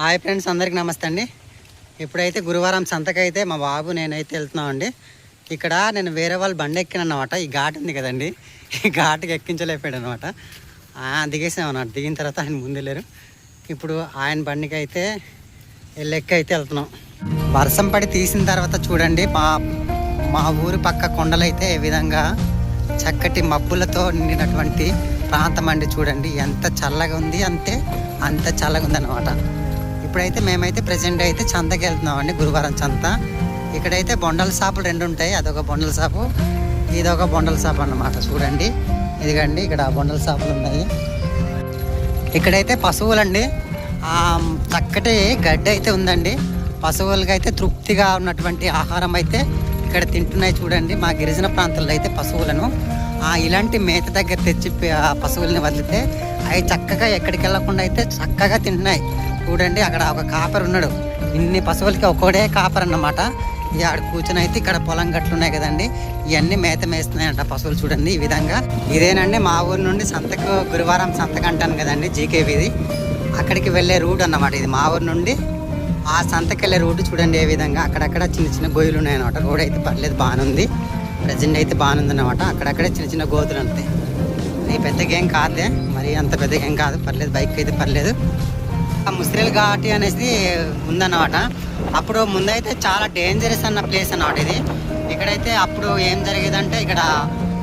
Hi friends అందరికి నమస్తే అండి. ఇప్పుడైతే గురువారం సంతకైతే మా బాబు నేనైతే వెళ్తున్నామండి. ఇక్కడ నేను వేరే వాళ్ళు బండి ఎక్కిన అనమాట ఈ ఘాట్ ఉంది కదండి. ఈ ఘాటుకి ఎక్కించలేపాడు అనమాట దిగేసాం అన్నమాట. దిగిన తర్వాత ఆయన ముందెళ్ళారు ఇప్పుడు ఆయన బండికి అయితే ఎల్లెక్కి అయితే వెళ్తున్నాం. వర్షం పడి తీసిన తర్వాత చూడండి మా మా ఊరి పక్క కొండలైతే ఏ విధంగా చక్కటి మబ్బులతో నిండినటువంటి ప్రాంతం అండి చూడండి. ఎంత చల్లగా ఉంది అంతే అంత చల్లగా ఉంది అనమాట ఇప్పుడైతే మేమైతే ప్రజెంట్ అయితే చంతకి వెళ్తున్నామండి గురువారం చంత ఇక్కడైతే బొండల షాపులు రెండు ఉంటాయి అదొక బొండల షాపు ఇదొక బొండల షాప్ అన్నమాట చూడండి. ఇదిగండి ఇక్కడ బొండల షాపులు ఉన్నాయి. ఇక్కడైతే పశువులండి చక్కటి గడ్డి అయితే ఉందండి. పశువులకి అయితే తృప్తిగా ఉన్నటువంటి ఆహారం అయితే ఇక్కడ తింటున్నాయి చూడండి మా గిరిజన ప్రాంతాల్లో అయితే పశువులను. ఆ, ఇలాంటి మేత దగ్గర తెచ్చి ఆ పశువుల్ని వదిలితే అవి చక్కగా ఎక్కడికి వెళ్ళకుండా అయితే చక్కగా తింటున్నాయి. చూడండి అక్కడ ఒక కాపర్ ఉన్నాడు. ఇన్ని పశువులకి ఒక్కడే కాపర్ అన్నమాట. ఈ ఆడ కూర్చొని అయితే ఇక్కడ పొలం గట్లు ఉన్నాయి కదండి. ఇవన్నీ మేత మేస్తున్నాయంట పశువులు చూడండి ఈ విధంగా. ఇదేనండి మా ఊరు నుండి సంతకు గురువారం సంతకు అంటాను కదండి జీకేవిది. అక్కడికి వెళ్ళే రూట్ అన్నమాట ఇది మా ఊరు నుండి. ఆ సంతకి వెళ్ళే రూట్ చూడండి ఏ విధంగా. అక్కడక్కడ చిన్న చిన్న గొయ్యలు ఉన్నాయన్నమాట. రోడ్ అయితే పర్లేదు బాగానుంది ప్రజెంట్ అయితే బాగానుంది అనమాట అక్కడక్కడే చిన్న చిన్న గోతులు ఉంటాయి పెద్ద పెద్దగా ఏం కాదులే. మరి అంత పెద్దగా ఏం కాదు. పర్లేదు బైక్ అయితే పర్లేదు. ముస్రిల్ ఘాటి అనేసి ఉందన్నమాట. అప్పుడు ముందైతే చాలా డేంజరస్ అన్న ప్లేస్ అన్నమాట ఇది. ఇక్కడైతే అప్పుడు ఏం జరిగేదంటే ఇక్కడ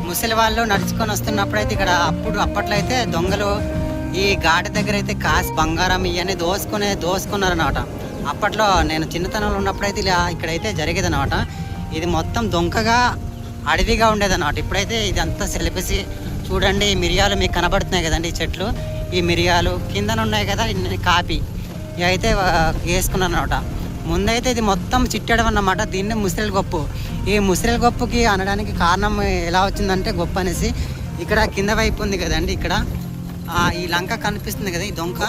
ముసలి వాళ్ళు నడుచుకొని వస్తున్నప్పుడు అయితే ఇక్కడ అప్పుడు అప్పట్లో అయితే దొంగలు ఈ ఘాటి దగ్గర అయితే కాసి బంగారం ఇవన్నీ దోసుకునే దోసుకున్నారన్నమాట. అప్పట్లో నేను చిన్నతనంలో ఉన్నప్పుడు అయితే ఇలా ఇక్కడైతే జరిగేది అనమాట ఇది మొత్తం దొంకగా అడవిగా ఉండేదన్నమాట. ఇప్పుడైతే ఇదంతా సెలిపేసి చూడండి మిరియాలు మీకు కనబడుతున్నాయి కదండి ఈ చెట్లు. ఈ మిరియాలు కిందన ఉన్నాయి కదా ఇన్ని కాపీ. ఇవి అయితే వేసుకున్నాను అనమాట ముందైతే ఇది మొత్తం చిట్టడం అన్నమాట దీన్ని ముసిరెల గొప్పు. ఈ ముసిరెల గొప్పుకి అనడానికి కారణం ఎలా వచ్చిందంటే గొప్ప అనేసి ఇక్కడ కింద వైపు ఉంది కదండి ఇక్కడ. ఈ లంక కనిపిస్తుంది కదా ఈ దొంక.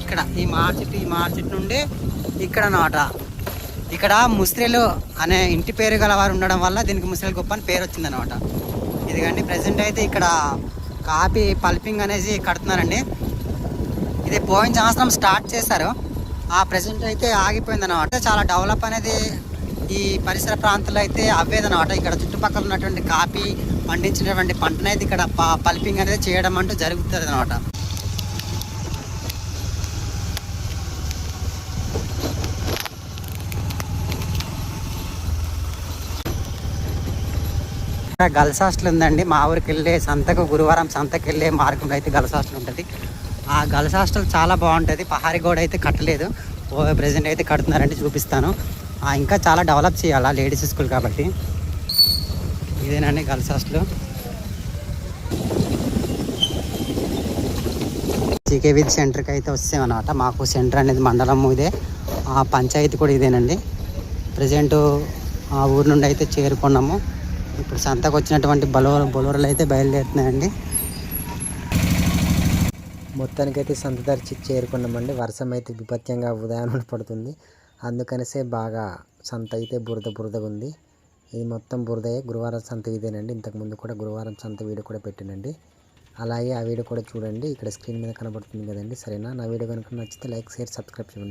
ఇక్కడ ఈ మార్చెట్టు ఈ మార్చెట్టు నుండి ఇక్కడ అన్నమాట. ఇక్కడ ముస్లిలు అనే ఇంటి పేరు గల వారు ఉండడం వల్ల దీనికి ముస్లిల్ గొప్ప అని పేరు వచ్చిందనమాట ఇదిగండి ప్రజెంట్ అయితే ఇక్కడ కాపీ పల్పింగ్ అనేసి కడుతున్నారండి. ఇది పోయిన సంవత్సరం స్టార్ట్ చేశారు. ఆ ప్రజెంట్ అయితే ఆగిపోయింది అనమాట చాలా డెవలప్ అనేది ఈ పరిసర ప్రాంతాల్లో అయితే అవ్వేదనమాట ఇక్కడ చుట్టుపక్కల ఉన్నటువంటి కాపీ పండించినటువంటి పంటనైతే ఇక్కడ ప- పల్పింగ్ అనేది చేయడం అంటూ జరుగుతుంది అనమాట ఇక్కడ గర్ల్స్ హాస్టల్ ఉందండి. మా ఊరికి వెళ్ళే సంతకు గురువారం సంతకు వెళ్ళే మార్గంలో అయితే గర్ల్స్ హాస్టల్ ఉంటుంది. ఆ గర్ల్స్ హాస్టల్ చాలా బాగుంటుంది. పహారీ గోడ అయితే కట్టలేదు. ఓ ప్రజెంట్ అయితే కడుతున్నారంటే చూపిస్తాను. ఇంకా చాలా డెవలప్ చేయాలా లేడీస్ స్కూల్ కాబట్టి. ఇదేనండి గర్ల్స్ హాస్టల్ జీకే సెంటర్కి అయితే వస్తామన్నమాట మాకు సెంటర్ అనేది మండలం ఇదే. ఆ పంచాయతీ కూడా ఇదేనండి. ప్రజెంట్ ఆ ఊరు నుండి అయితే చేరుకున్నాము. ఇప్పుడు సంతకు వచ్చినటువంటి బలోర బొలోరలు అయితే బయలుదేరుతున్నాయండి. మొత్తానికైతే సంత ధర చేరుకున్నామండి. వర్షం అయితే విపత్యంగా ఉదయం పడుతుంది. అందుకనేసే బాగా సంత అయితే బురద బురదగా ఉంది. ఇది మొత్తం బురదయే. గురువారం సంత ఇదేనండి. ఇంతకుముందు కూడా గురువారం సంత వీడియో కూడా పెట్టినండి. అలాగే ఆ వీడియో కూడా చూడండి. ఇక్కడ స్క్రీన్ మీద కనబడుతుంది కదండి. సరేనా? నా వీడియో కనుక నచ్చితే లైక్ షేర్ సబ్స్క్రైబ్ చేయండి.